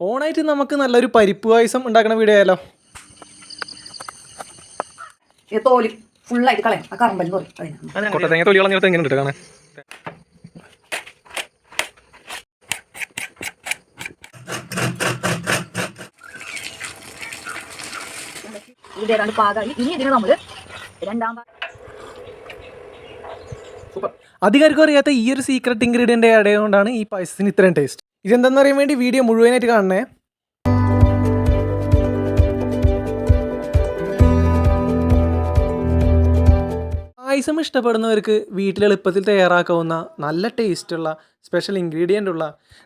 ഓണായിട്ട് നമുക്ക് നല്ലൊരു പരിപ്പ് പായസം ഉണ്ടാക്കണ വീഡിയോ ആയാലോ? തോലി തോൽ ഫുള്ളായിട്ട് കളയും. ആ കറമ്പൽ കൊട്ടത്തേങ്ങ തൊലി എങ്ങനെ ഉണ്ട് കാണാൻ ഇത് ഏതാണ്ട് പാകമായി. ഇനി ഇതിന് നമ്മൾ രണ്ടാം ഭാ- അധികാർക്കും അറിയാത്ത ഈ ഒരു സീക്രട്ട് ഇൻഗ്രീഡിയന്റ് ആയതുകൊണ്ടാണ് ഈ പായസത്തിന് ഇത്രയും ടേസ്റ്റ് ഇതെന്താണെന്ന് അറിയാൻ വേണ്ടി വീഡിയോ മുഴുവനായിട്ട് കാണണേ. പായസം ഇഷ്ടപ്പെടുന്നവർക്ക് വീട്ടിൽ എളുപ്പത്തിൽ തയ്യാറാക്കാവുന്ന നല്ല ടേസ്റ്റുള്ള സ്പെഷ്യൽ ഇൻഗ്രീഡിയന്റ് ഉള്ള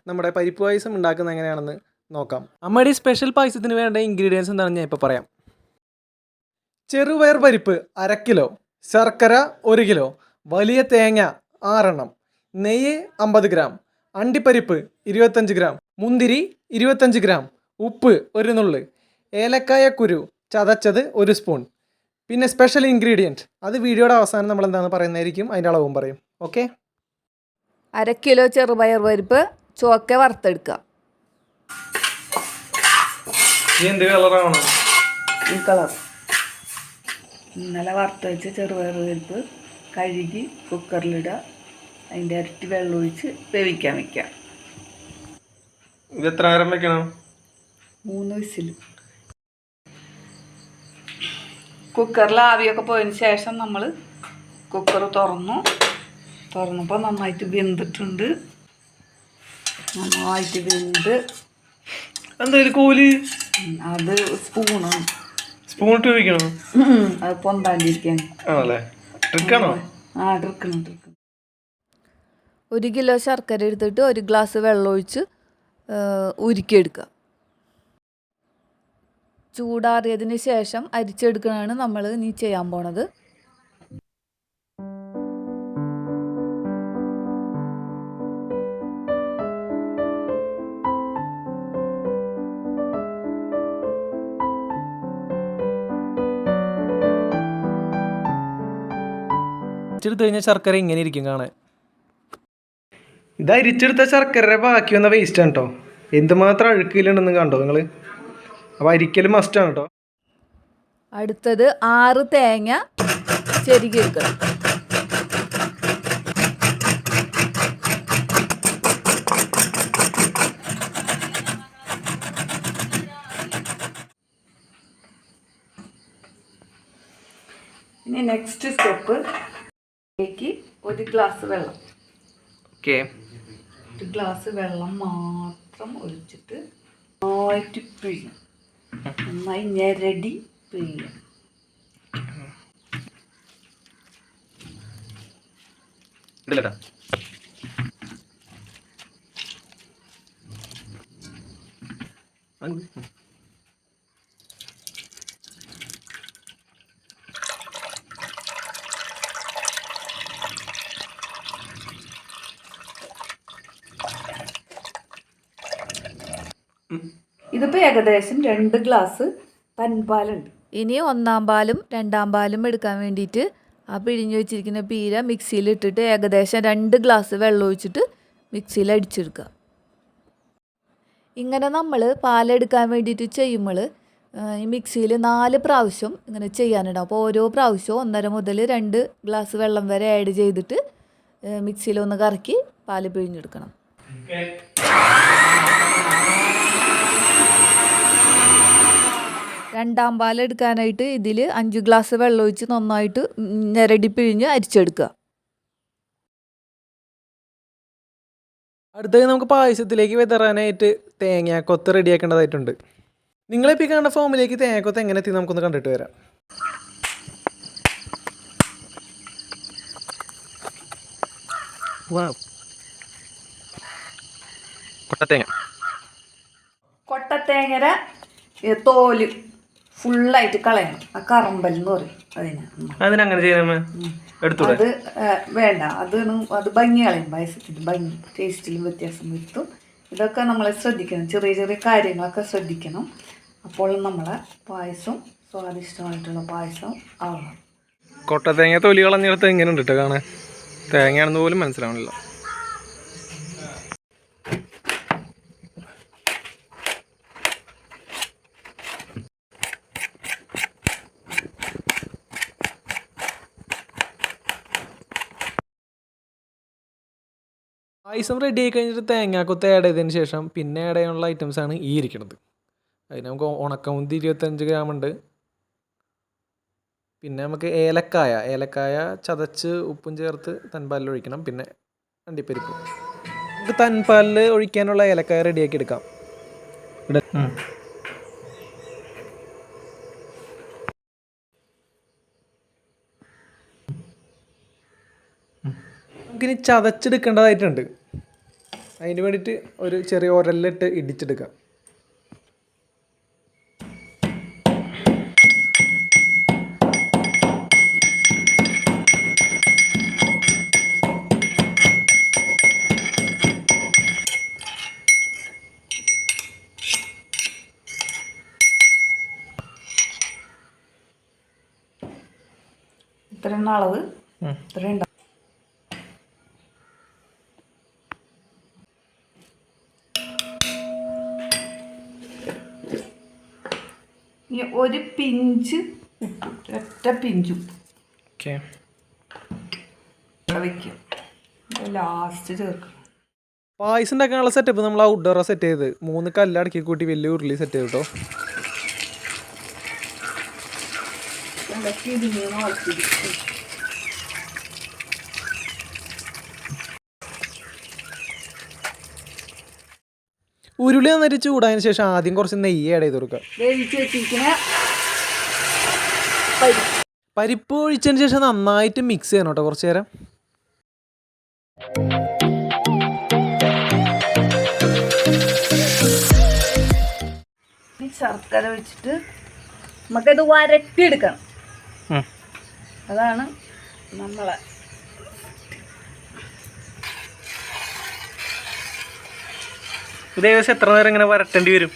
നമ്മുടെ പരിപ്പ് പായസം ഉണ്ടാക്കുന്നത് എങ്ങനെയാണെന്ന് നോക്കാം. അമ്മയുടെ സ്പെഷ്യൽ പായസത്തിന് വേണ്ട ഇൻഗ്രീഡിയൻസ് എന്താണെന്ന് ഞാൻ ഇപ്പോൾ പറയാം. ചെറുപയർ പരിപ്പ് അര കിലോ ശർക്കര ഒരു കിലോ വലിയ തേങ്ങ ആറെണ്ണം നെയ്യ് അമ്പത് ഗ്രാം അണ്ടിപ്പരിപ്പ് ഇരുപത്തഞ്ച് ഗ്രാം. മുന്തിരി ഇരുപത്തഞ്ച് ഗ്രാം. ഉപ്പ് ഒരു നുള്ള്. ഏലക്കായ കുരു ചതച്ചത് ഒരു സ്പൂൺ. പിന്നെ സ്പെഷ്യൽ ഇൻഗ്രീഡിയന്റ് അത് വീഡിയോയുടെ അവസാനം നമ്മൾ എന്താണെന്ന് പറയുന്നതായിരിക്കും. അതിന്റെ അളവും പറയും. ഓക്കെ അര കിലോ ചെറുപയർ പരിപ്പ് ചോക്ക വറുത്തെടുക്കുക. എന്ത് കളറാണ് ഈ കളർ ഇന്നലെ വറുത്ത് വെച്ച ചെറുപയർ പരിപ്പ് കഴുകി കുക്കറിലിടുക അതിന്റെ ഇരട്ടി വെള്ളം ഒഴിച്ച് വേവിക്കാൻ വെക്കാം. ഇത് എത്ര നേരം വെക്കണം? മൂന്ന് വിസിൽ. കുക്കറിൽ ആവിയൊക്കെ പോയതിന് ശേഷം നമ്മൾ കുക്കർ തുറന്നു. തുറന്നപ്പോൾ നന്നായിട്ട് വെന്തിട്ടുണ്ട്. നന്നായിട്ട് വെന്ത്. എന്തായാലും കോൽ? അത് സ്പൂണാണ്. സ്പൂൺ ഇട്ട് അത് പൊന്താണ്ടിരിക്കാൻ ആണല്ലേ? ട്രിക്കാണോ? ആ ട്രിക്കണം എടുക്കണം ഒരു കിലോ ശർക്കര എടുത്തിട്ട് ഒരു ഗ്ലാസ് വെള്ളം ഒഴിച്ച് ആ, ഉരുക്കിയെടുക്കുക. ചൂടാറിയതിന് ശേഷം അരിച്ചെടുക്കണമാണ് നമ്മൾ ഇനി ചെയ്യാൻ പോണത്. അരിച്ചെടുത്ത് കഴിഞ്ഞാൽ ശർക്കര ഇങ്ങനെ ഇരിക്കും കാണാൻ. ഇത് അരിച്ചെടുത്ത ശർക്കരയുടെ ബാക്കി വന്ന വേസ്റ്റ് ആണ് കേട്ടോ എന്തുമാത്രം അഴുക്കിലുണ്ടെന്ന് കണ്ടോ നിങ്ങൾ അപ്പോൾ അരിക്കലും മസ്റ്റാണ് കേട്ടോ അടുത്തത് ആറ് തേങ്ങ ചെരുകിയെടുക്കണം ഇനി നെക്സ്റ്റ് സ്റ്റെപ്പ് ഒരു ഗ്ലാസ് വെള്ളം. ഓക്കെ ഒരു ഗ്ലാസ് വെള്ളം മാത്രം ഒഴിച്ചിട്ട് നന്നായിട്ട് പിഴിയും. നന്നായി ഞെരടി പിഴിയും. ഇതിലട്ടാ ഇതിപ്പോൾ ഏകദേശം രണ്ട് ഗ്ലാസ് പൻപാലുണ്ട്. ഇനി ഒന്നാം പാലും രണ്ടാം പാലും എടുക്കാൻ വേണ്ടിയിട്ട് ആ പിഴിഞ്ഞ് വെച്ചിരിക്കുന്ന പീര മിക്സിയിൽ ഇട്ടിട്ട് ഏകദേശം രണ്ട് ഗ്ലാസ് വെള്ളം ഒഴിച്ചിട്ട് മിക്സിയിൽ അടിച്ചെടുക്കുക. ഇങ്ങനെ നമ്മൾ പാലെടുക്കാൻ വേണ്ടിയിട്ട് ചെയ്യുമ്പോൾ ഈ മിക്സിയിൽ നാല് പ്രാവശ്യം ഇങ്ങനെ ചെയ്യാനുണ്ടാവും. അപ്പോൾ ഓരോ പ്രാവശ്യവും ഒന്നര മുതൽ രണ്ട് ഗ്ലാസ് വെള്ളം വരെ ആഡ് ചെയ്തിട്ട് മിക്സിയിൽ ഒന്ന് കറക്കി പാൽ പിഴിഞ്ഞെടുക്കണം. രണ്ടാം പാലെടുക്കാനായിട്ട് ഇതിൽ അഞ്ച് ഗ്ലാസ് വെള്ളം ഒഴിച്ച് നന്നായിട്ട് ഞെരടി പിഴിഞ്ഞ് അരിച്ചെടുക്കുക. അടുത്തത് നമുക്ക് പായസത്തിലേക്ക് വിതറാനായിട്ട് തേങ്ങാക്കൊത്ത് റെഡിയാക്കേണ്ടതായിട്ടുണ്ട്. നിങ്ങളിപ്പോൾ ഈ കാണുന്ന ഫോമിലേക്ക് തേങ്ങാക്കൊത്ത് എങ്ങനെ എത്തി നമുക്കൊന്ന് കണ്ടിട്ട് വരാം. കൊട്ടത്തേങ്ങ. കൊട്ടത്തേങ്ങര തോൽ. ഫുള്ളായിട്ട് കളയണം. ആ കറമ്പൽ എന്ന് പറയും അതിന്. ഉം. അതിനങ്ങനെ ചെയ്യാമേ എടുത്തൂടെ? അത് വേണ്ട. അത് അത് ഭംഗി കളയും പായസത്തിന് ഭംഗി ടേസ്റ്റിലും വ്യത്യാസം വരുത്തും. ഇതൊക്കെ നമ്മൾ ശ്രദ്ധിക്കണം. ചെറിയ ചെറിയ കാര്യങ്ങളൊക്കെ ശ്രദ്ധിക്കണം. അപ്പോൾ നമ്മളെ പായസം സ്വാദിഷ്ടമായിട്ടുള്ള പായസം ആവണം. കൊട്ടത്തേങ്ങ തൊലി കളഞ്ഞെടുത്ത് എങ്ങനെയുണ്ട് കേട്ടോ കാണാൻ. തേങ്ങയാണെന്ന് പോലും മനസ്സിലാവണില്ല. പായസം റെഡി ആയി കഴിഞ്ഞിട്ട് തേങ്ങാക്കൊത്ത് ആഡ് ചെയ്തതിന് ശേഷം പിന്നെ ആഡ് ചെയ്യാനുള്ള ഐറ്റംസ് ആണ് ഈ ഇരിക്കുന്നത് അതിന് നമുക്ക് ഉണക്കമുന്തി ഇരുപത്തഞ്ച് ഗ്രാം ഉണ്ട്. പിന്നെ നമുക്ക് ഏലക്കായ ഏലക്കായ ചതച്ച് ഉപ്പും ചേർത്ത് തൻപാലിൽ ഒഴിക്കണം. പിന്നെ അണ്ടിപ്പരിപ്പ്. നമുക്ക് തൻപാലിൽ ഒഴിക്കാനുള്ള ഏലക്കായ റെഡിയാക്കി എടുക്കാം. നമുക്കിനി ചതച്ചെടുക്കേണ്ടതായിട്ടുണ്ട്. അതിന് വേണ്ടിയിട്ട് ഒരു ചെറിയ ഒരല്ലിട്ട് ഇടിച്ചെടുക്കാം ഇത്രയും അളവ്. ഇത്രയും ഇനി ഒരു പിഞ്ച് ഉപ്പ്. ഒറ്റ പിഞ്ച് ഉപ്പ്. ഓക്കെ. വയ്ക്കും ലാസ്റ്റ് ചേർക്കും പായസം ഉണ്ടാക്കാനുള്ള സെറ്റപ്പ് നമ്മൾ ഔട്ട്ഡോറാ സെറ്റ് ചെയ്ത് മൂന്ന് കല്ല് അടക്കി കൂട്ടി വലിയ ഉരുളി സെറ്റ് ചെയ്തു കേട്ടോ ഇളക്കി ഇതിങ്ങനെ വളർത്തിയിരിക്കും ഉരുളി നന്നായിട്ട് ചൂടായതിനു ശേഷം ആദ്യം കുറച്ച് നെയ്യ് ആഡ് ചെയ്ത് കൊടുക്കുക. പരിപ്പ് ഒഴിച്ചതിന് ശേഷം നന്നായിട്ട് മിക്സ് ചെയ്യണം കേട്ടോ കുറച്ച് നേരം. ശർക്കര വെച്ചിട്ട് നമുക്കത് വരട്ടിയെടുക്കണം. അതാണ് നമ്മളെ ഇത് ഏകദേശം എത്ര നേരം ഇങ്ങനെ വരട്ടേണ്ടി വരും?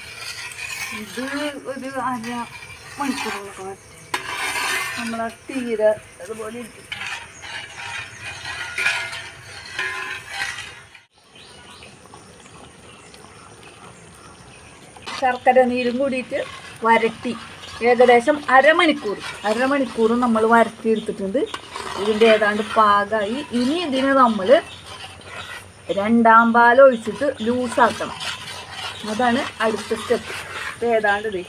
ശർക്കര നീരും കൂടിയിട്ട് വരട്ടി. ഏകദേശം അരമണിക്കൂർ അരമണിക്കൂർ നമ്മൾ വരട്ടി എടുത്തിട്ടുണ്ട് ഇതിന്റെ ഏതാണ്ട് പാകമായി ഇനി ഇതിന് നമ്മൾ രണ്ടാം പാൽ ഒഴിച്ചിട്ട് ലൂസാക്കണം. അതാണ് അടുത്ത സ്റ്റെപ്പ്. ഇപ്പം ഏതാണ്ട് ഇത്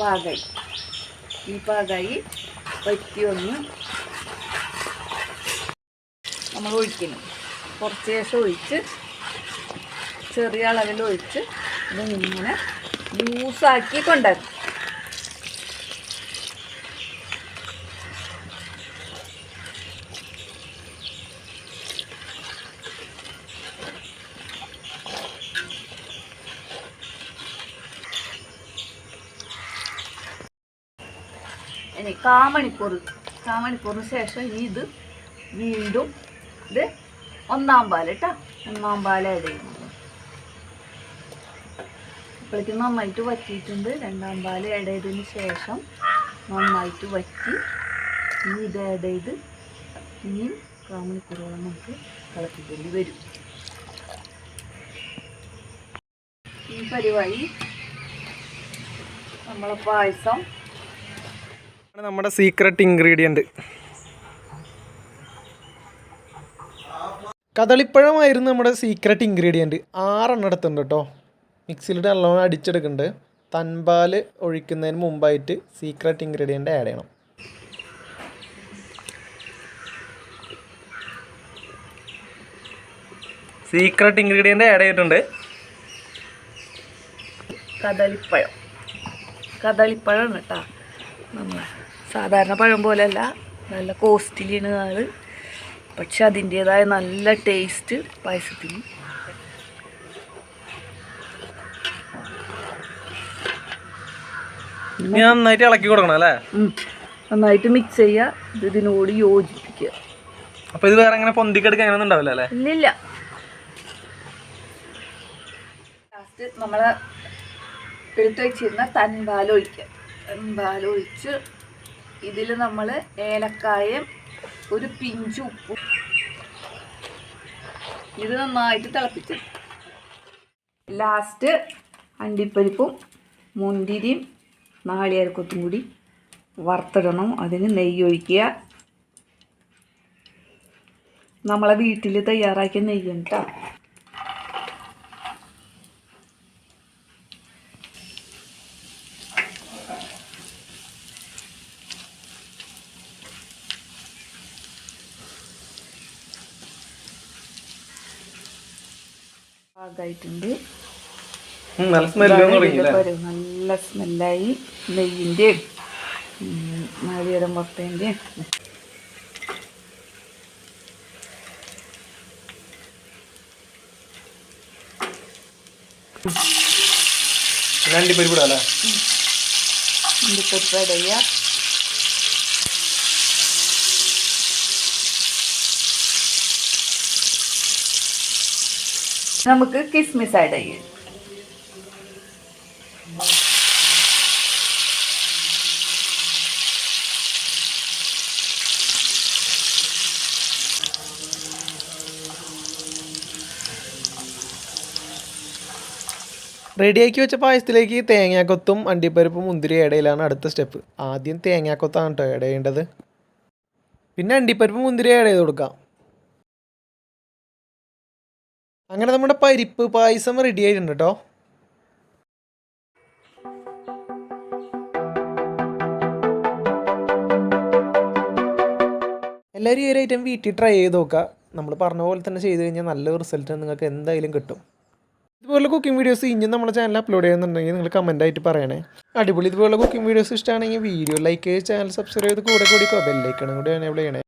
പാകായി. ഈ പാകായി പറ്റി ഒന്ന് നമ്മൾ ഒഴിക്കണം കുറച്ച് ശേഷം ഒഴിച്ച് ചെറിയ അളവിൽ ഒഴിച്ച് ഇതിങ്ങനെ ലൂസാക്കി കൊണ്ടുവരണം ഇനി കാമണിക്കൂർ കാമണിക്കൂറിന് ശേഷം ഇനി ഇത് വീണ്ടും ഇത് ഒന്നാം പാൽ കേട്ടോ ഒന്നാം പാൽ ആഡ് ചെയ്യുന്നത് അപ്പോഴേക്കും നന്നായിട്ട് വറ്റിയിട്ടുണ്ട്. രണ്ടാം പാൽ ആഡ് ചെയ്തതിന് ശേഷം നന്നായിട്ട് വറ്റി ഇനി ഇത് ആഡ് ചെയ്ത് ഇനിയും കാമണിക്കൂറോളം നമുക്ക് തിളപ്പിക്കേണ്ടി വരും. ഈ പരിപാടി നമ്മളെ പായസം നമ്മുടെ സീക്രട്ട് ഇൻഗ്രീഡിയന്റ് കദളിപ്പഴമായിരുന്നു നമ്മുടെ സീക്രട്ട് ഇൻഗ്രീഡിയന്റ് ആറെണ്ണം എടുത്തുണ്ട് കേട്ടോ. മിക്സിയിലിട്ട് നല്ലോണം അടിച്ചെടുക്കുന്നുണ്ട്. തൻപാൽ ഒഴിക്കുന്നതിന് മുമ്പായിട്ട് സീക്രട്ട് ഇൻഗ്രീഡിയന്റ് ആഡ് ചെയ്യണം. സീക്രട്ട് ഇൻഗ്രീഡിയന്റ് ആഡ് ചെയ്തിട്ടുണ്ട്. കദളിപ്പഴം. കദളിപ്പഴമാണ് കേട്ടോ നമ്മൾ സാധാരണ പഴം പോലെയല്ല. നല്ല കോസ്റ്റ്ലിയാണ് ആൾ പക്ഷെ അതിന്റേതായ നല്ല ടേസ്റ്റ് പായസത്തിന്. നന്നായിട്ട് ഇളക്കി കൊടുക്കണം അല്ലേ? നന്നായിട്ട് മിക്സ് ചെയ്യുക ഇത് ഇതിനോട് യോജിപ്പിക്കുക. അപ്പൊ ഇത് വേറെ അങ്ങനെ പൊന്തിക്കെടുക്കാൻ അങ്ങനെ ഉണ്ടാവില്ല അല്ലേ? ഇല്ലില്ല ലാസ്റ്റ് നമ്മൾ എടുത്ത് വെച്ചിരുന്ന തൻപാൽ ഒഴിക്കുക. തൻപാൽ ഒഴിച്ച് ഇതിൽ നമ്മൾ ഏലക്കായും ഒരു പിഞ്ച് ഉപ്പും ഇത് നന്നായിട്ട് തിളപ്പിച്ചു. ലാസ്റ്റ് അണ്ടിപ്പരിപ്പും മുന്തിരിയും നാളികേരക്കൊത്തും കൂടി വറുത്തിടണം. അതിന് നെയ്യ് ഒഴിക്കുക. നമ്മളെ വീട്ടിൽ തയ്യാറാക്കിയ നെയ്യാണ് കേട്ടോ പാകമായിട്ടുണ്ട് നല്ല സ്മെല്ലായി നെയ്യിന്റെയും നാളികേരം വറുത്തതിന്റെയും അണ്ടിപ്പരിപ്പ് ഇടാം അല്ലേ അണ്ടിപ്പരിപ്പ് ഇടുക നമുക്ക് കിസ്മിസ് ആഡ് ചെയ്യാം. റെഡിയാക്കി വെച്ച പായസത്തിലേക്ക് തേങ്ങാക്കൊത്തും അണ്ടിപ്പരിപ്പും മുന്തിരി ഇടയിലാണ് അടുത്ത സ്റ്റെപ്പ്. ആദ്യം തേങ്ങാക്കൊത്താണ് കേട്ടോ ഇടയേണ്ടത് പിന്നെ അണ്ടിപ്പരിപ്പ് മുന്തിരി ഇട ചെയ്ത് കൊടുക്കാം. അങ്ങനെ നമ്മുടെ പരിപ്പ് പായസം റെഡി ആയിട്ടുണ്ട് കേട്ടോ എല്ലാവരും ഈ ഒരു ഐറ്റം വീട്ടിൽ ട്രൈ ചെയ്ത് നോക്കുക. നമ്മൾ പറഞ്ഞ പോലെ തന്നെ ചെയ്ത് കഴിഞ്ഞാൽ നല്ലൊരു റിസൾട്ട് നിങ്ങൾക്ക് എന്തായാലും കിട്ടും. ഇതുപോലെ കുക്കിംഗ് വീഡിയോസ് ഇനിയും നമ്മുടെ ചാനൽ അപ്ലോഡ് ചെയ്യുന്നുണ്ടെങ്കിൽ നിങ്ങൾ കമന്റ് ആയിട്ട് പറയണേ. അടിപൊളി ഇതുപോലെ കുക്കിംഗ് വീഡിയോസ് ഇഷ്ടമാണെങ്കിൽ വീഡിയോ ലൈക്ക് ചെയ്ത് ചാനൽ സബ്സ്ക്രൈബ് ചെയ്ത് കൂടെ കൂടി ബെല്ലൈക്കണം കൂടി എനേബിൾ ചെയ്യണേ